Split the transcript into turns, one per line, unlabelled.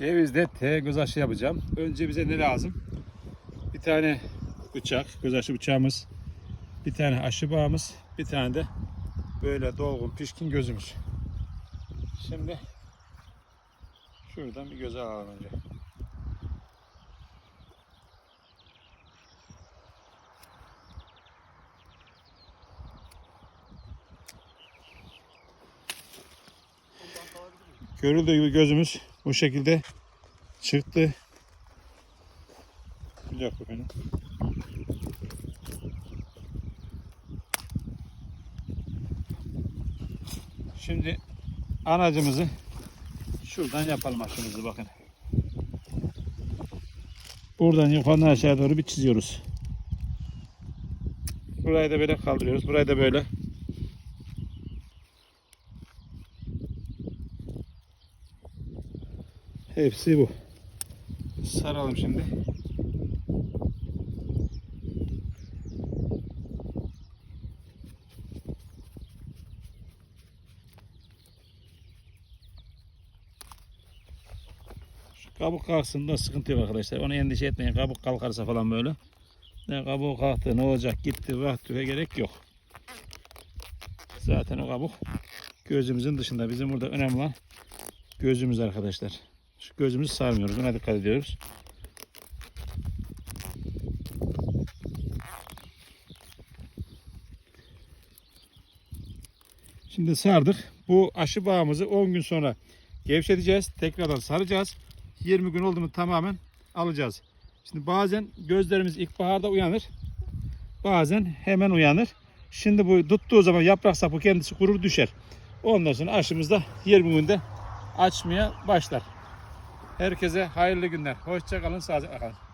Cevizde T göz aşı yapacağım. Önce bize ne lazım? Bir tane bıçak, göz aşı bıçağımız. Bir tane aşı bağımız. Bir tane de böyle dolgun pişkin gözümüz. Şimdi şuradan bir göze alalım önce. Görüldüğü gibi gözümüz bu şekilde çıktı. Bir dakika efendim. Şimdi anacımızı şuradan yapalım aşımızı bakın. Buradan yukarıdan aşağı doğru bir çiziyoruz. Burayı da böyle kaldırıyoruz. Burayı da böyle. Hepsi bu. Saralım şimdi. Şu kabuk kalksın da sıkıntı yok arkadaşlar. Onu endişe etmeyin. Kabuk kalkarsa falan böyle. Ne kabuğu kalktı ne olacak gitti vaktiye gerek yok. Zaten o kabuk gözümüzün dışında. Bizim burada önemli olan gözümüz arkadaşlar. Şu gözümüzü sarmıyoruz. Buna dikkat ediyoruz. Şimdi sardık. Bu aşı bağımızı 10 gün sonra gevşeteceğiz. Tekrardan saracağız. 20 gün oldu mu tamamen alacağız. Şimdi bazen gözlerimiz ilkbaharda uyanır. Bazen hemen uyanır. Şimdi bu tuttuğu zaman yaprak sapı kendisi kurur düşer. Ondan sonra aşımız da 20 günde açmaya başlar. Herkese hayırlı günler. Hoşça kalın, sağlıcakla kalın.